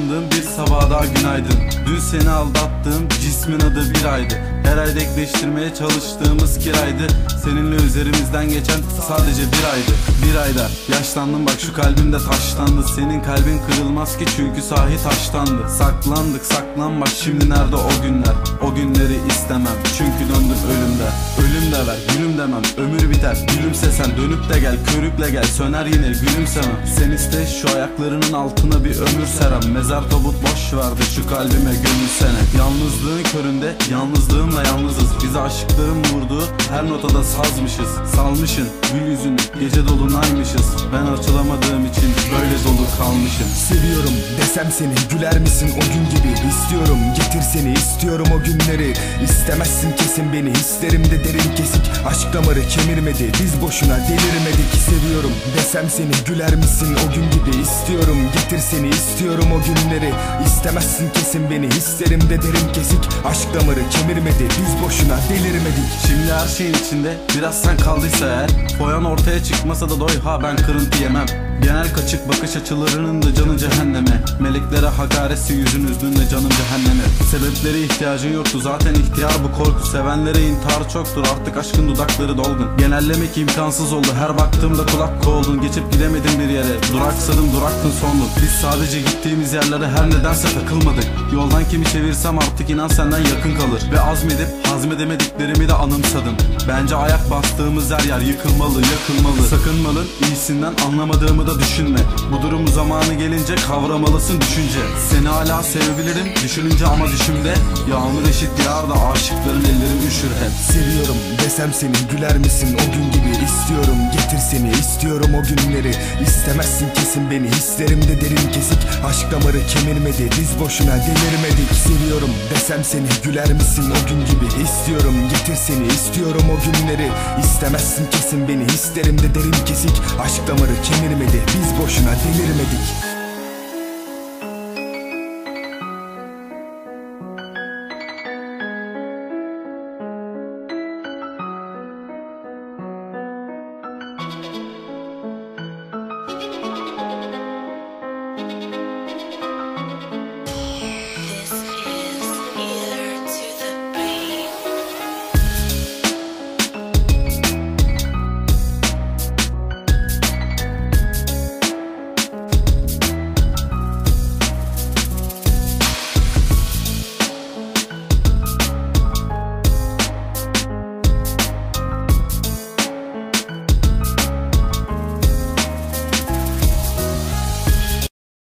uyandığım bir sabah daha günaydın. Dün seni aldattığım cismin adı bir aydı. Her ay denkleştirmeye çalıştığımız kiraydı. Seninle üzerimizden geçen sadece bir aydı. Bir ayda yaşlandım bak şu kalbimde taşlandı. Senin kalbin kırılmaz ki çünkü sahi taştandı. Saklandık saklan bak şimdi nerede o günler? O günleri istemem. Çünkü döndüm Ölüm de demem. Ömür biter Gülümse sen. Dönüp de gel körükle gel. Söner yine gülümsemem Sen iste şu ayaklarının altına bir ömür serem. Mezar tabut boş verdi şu kalbime gömülsene Yalnızlığın köründe yalnızlığımla yalnızız. Bizi aşıkların vurduğu her notada sazmışız. Salmışın gül yüzünü gece dolunaymışız Ben açılamadığım için böyle dolu kalmışım. Seviyorum desem seni güler misin o gün gibi İstiyorum getir seni istiyorum o günleri. İstemezsin kesin beni hislerimde derin kesik. Aşk damarı kemirmedi biz boşuna delirmedik Seviyorum. Desem seni güler misin? O gün gibi İstiyorum. Getir seni istiyorum o günleri. İstemezsin kesin beni hislerimde derin kesik. Aşk damarı kemirmedi biz boşuna delirmedik Şimdi her şeyin içinde biraz sen kaldıysa eğer Foyan ortaya çıkmasa da doy ha ben kırıntı yemem Genel kaçık bakış açılarının da canı cehenneme. Meleklere hakaretsi yüzün üzdüğünde canım cehenneme. Sebepleri ihtiyacın yoktu zaten ihtiyar bu korku Sevenlere intihar çoktur. Artık aşkın dudakları dolgun. Genellemek imkansız oldu her baktığımda kulak koldun. Geçip gidemedim bir yere. Duraksadım duraktın sondun. Biz sadece gittiğimiz yerlere her nedense takılmadık. Yoldan kimi çevirsem artık inan senden yakın kalır. Ve azmedip hazmedemediklerimi de anımsadım. Bence ayak bastığımız her yer yıkılmalı yakılmalı. Sakınmalı iyisinden anlamadığımı da düşünme. Bu durumu zamanı gelince kavramalısın düşünce. Seni hala sevebilirim düşününce ama düşümde Yağmur eşit yağar da aşıkların üşür hep Seviyorum desem seni güler misin? O gün gibi istiyorum getir seni. İstiyorum o günleri. İstemezsin kesin beni. Hislerimde derin kesik. Aşk damarı kemirmedi. Biz boşuna delirmedik. Seviyorum desem seni güler misin? O gün gibi istiyorum getir seni. İstiyorum o günleri. İstemezsin kesin beni. Hislerimde derin kesik. Aşk damarı kemirmedi. Biz boşuna delirmedik